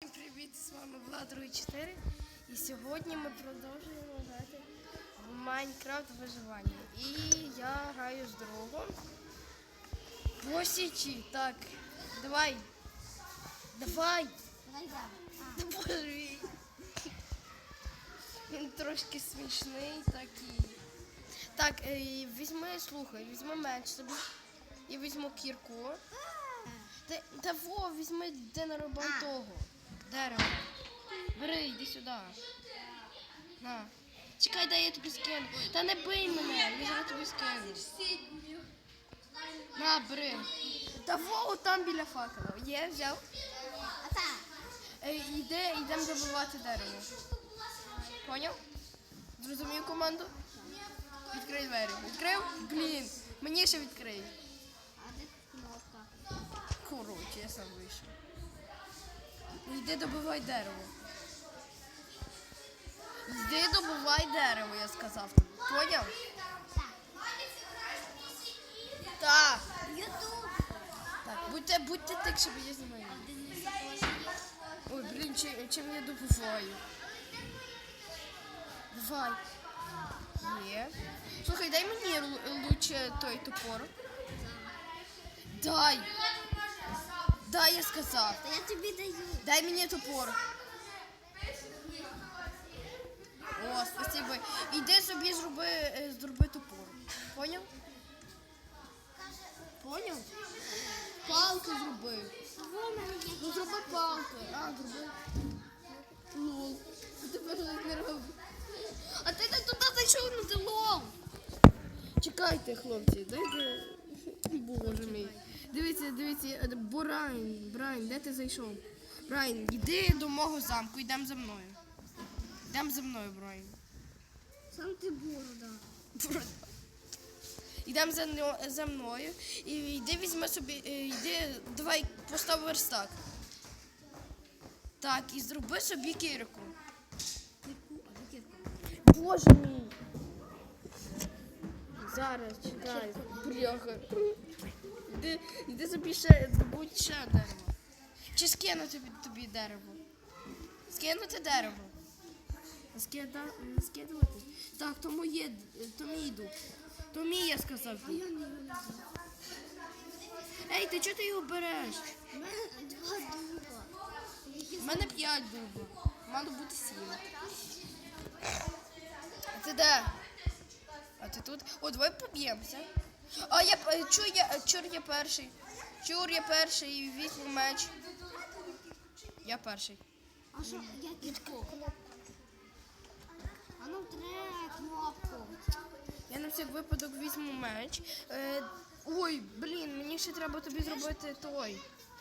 Всім привіт! З вами Влад 4 і сьогодні ми продовжуємо грати в Майнкрафт виживання. І я граю з другом. По січі. Так, давай. Давай! Боже. Він трошки смішний, так. Так, е, і візьми, слухай, візьми меч собі і візьму кірку. Та, та во, візьми де наробив того. Сюди. На. Чекай, дай я тобі скину. Та не бий мене, я зараз тобі скину. На, бери. Та во, там біля факела. Є, взяв. Е, йде, йдемо добивати дерево. Поняв? Зрозумів команду? Відкрий двері. Відкрив? Блін. Мені ще відкрий. Коротше, я сам вийшов. Йди добивай дерево. Йди добивай дерево, я сказав. Поняв? Так. Ютуб. Так, будьте, будьте так, щоб я знімаю. Ой, блін, чим, чим я добиваю? Давай. Є. Слухай, дай мені лучше той топор. Дай. Дай, я сказав. Та я тобі даю. Дай мені топор. О. Іди собі зроби, е, зроби топор. Поняв? Поняв? Палки зроби. Ну зроби палки. А, зроби. Лол. Тепер не роби. А ти не туди зайшов на лол. Чекайте, хлопці, дайте. Боже мій. Дивіться, дивіться, Брайан, Брайан, де ти зайшов? Брайан, йди до мого замку, йдемо за мною. Йдемо за мною, Брайан. Сам ти борода. Йдемо за, за мною і йди візьми собі, е, йди, давай постав верстак. Так, і зроби собі кірку. Боже мій. Зараз, чекай. Бляха. Іди, іди собі ще, добудь ще дерево. Чи скину тобі, тобі дерево? Скинути дерево. Скида, скидувати? Так, то моє, то мій дуб. То мій, я сказав. А я не. Ей, ти чого ти його береш? У мене два дуба. У мене п'ять дуба. Мало бути сім. А ти де? А ти тут? О, давай поб'ємося. А я е, чур я, чур я перший. Чур я перший і візьму меч. Я перший. А що? Я кірку. А ну треба кнопку. Я на всяк випадок візьму меч. Е, ой, блін, мені ще треба тобі зробити той.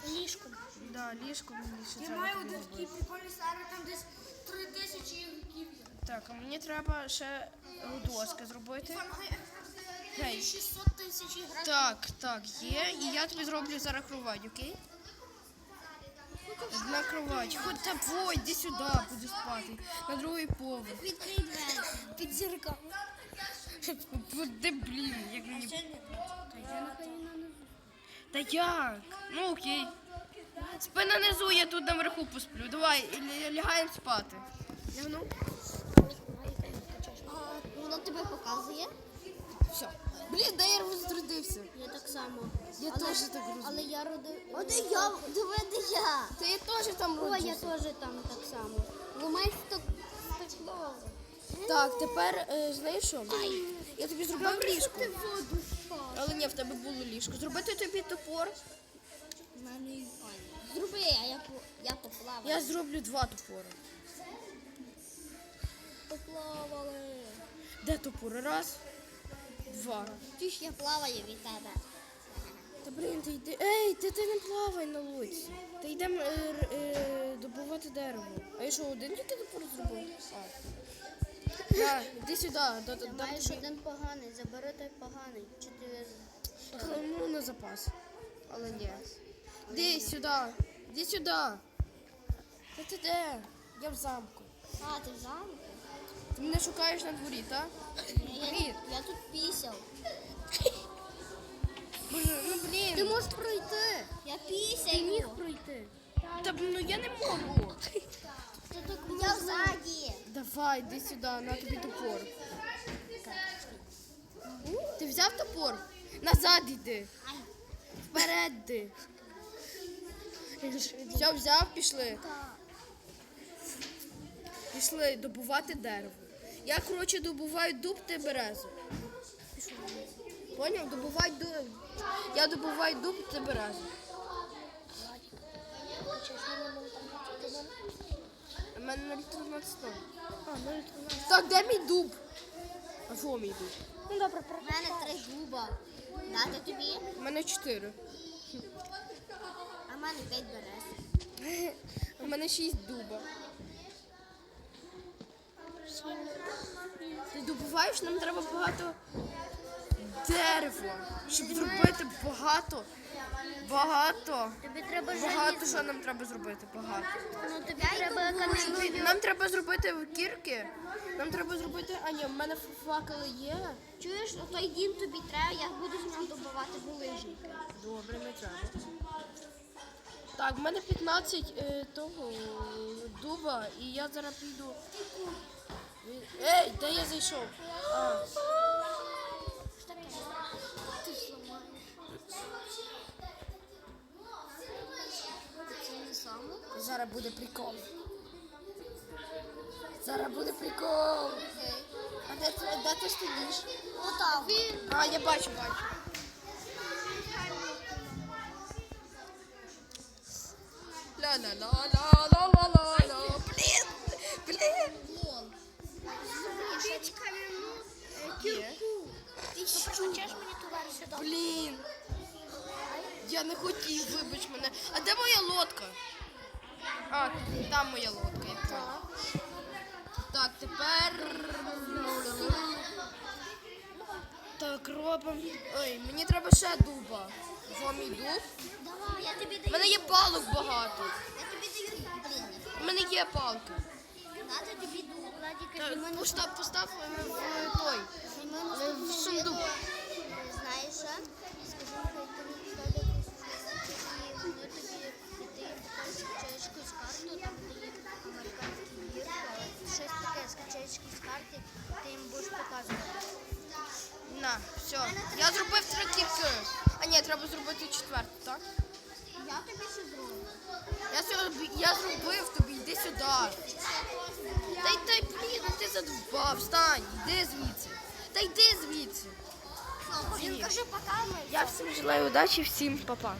Ліжку. Да, ліжко мені ще Я треба. маю тобі один зробити. такий прикольний сервер, там десь три тисячі ігроків є. Так, а мені треба ще доски зробити. Там Гей. 600 тисяч ігроків. Так, так, є. І я тобі зроблю зараз кровать, окей? Кровать. Хоч та во, йди сюди, буду спати. На другий поверх. Відкрий двері. Під зірками. Де, блін, як мені. Та як? Ну окей. Спи на низу, я тут наверху посплю. Давай, лягаємо спати. Лягну? А воно тебе показує? Все. Блін, де я розрядився? Я так само. Я теж так розумію. Але я родив. А де я? Диви, де я? Я теж там так само. Ломай стекло. Так, тепер е, знаєш що? Я тобі зробив ліжко. Ти воду впав. Але ні, в тебе було ліжко. Зробити тобі топор. Мене і. Зроби, а я, по- я поплаваю. Я зроблю два топори. поплавали. Де топори? Раз, два. Ти ж я плаваю від тебе. Та блін, ти йди. Ей, ти, ти не плавай на лодці. Та йдемо е, р- е, добувати дерево. А я що, один тільки топор зробив? А. На, іди сюди. До, до, Ти маєш один поганий, забери той поганий. Чи ти... Ну, на запас. Але ні. Іди сюди. Іди сюди. Та ти де? Я в замку. А, ти в замку? Ти мене шукаєш на дворі, так? Я, я тут пісяв. Боже, ну блін. Ти можеш пройти. Я пісяю. Ти міг пройти. Та ну я не можу. Я ззаді. Давай, йди сюди, на тобі топор. Ти взяв топор? Назад йди. Вперед йди. Все, взяв, пішли. Пішли добувати дерево. Я, коротше, добуваю дуб, ти березу. Поняв? Добувай дуб. Я добуваю дуб, ти березу. У мене 0,13. А, ну і Так, де мій дуб? А во мій дуб? Ну добре, У мене три дуба. Дати тобі, У мене 4. а в мене п'ять берез. У мене 6 дуба. Ти добуваєш, нам треба багато дерева, щоб зробити багато. Багато. Тобі треба Багато що нам треба зробити, багато. Ну тобі треба камінь. Нам треба зробити кірки. Нам треба зробити. А ні, в мене факели є. Чуєш, той дім тобі треба, я буду з нього добувати булижники. Добре, не треба. Так, в мене 15 е, того дуба, і я зараз піду. Ей, де я зайшов? А, Ти зламаєш. Це не саме? Зараз буде прикол. Зараз буде прикол. А де, де ти стоїш? Отак. А, я бачу, бачу. Ла-ла-ла-ла-ла-ла-ла. Блін, блін. Що пришвидчаєш мені товар? Блін. Я не хотів, вибач мене. А де моя там моя лодка. Так, тепер. Так, робимо. Ой, мені треба ще дуба. Во мій дуб. У мене є палок багато. Я тобі даю. Блін. У мене є палки. Постав, постав е, в той. е, В сундук. Знаєш, що? Скажи, А ні, треба зробити четверту, так? Я тобі ще зроблю. Я, сьогодні- я зробив тобі, йди сюди. Та й та й блін, ну ти задовбав, встань, йди звідси. Та йди звідси. Він каже, пока ми. Я всім желаю удачі, всім па-па.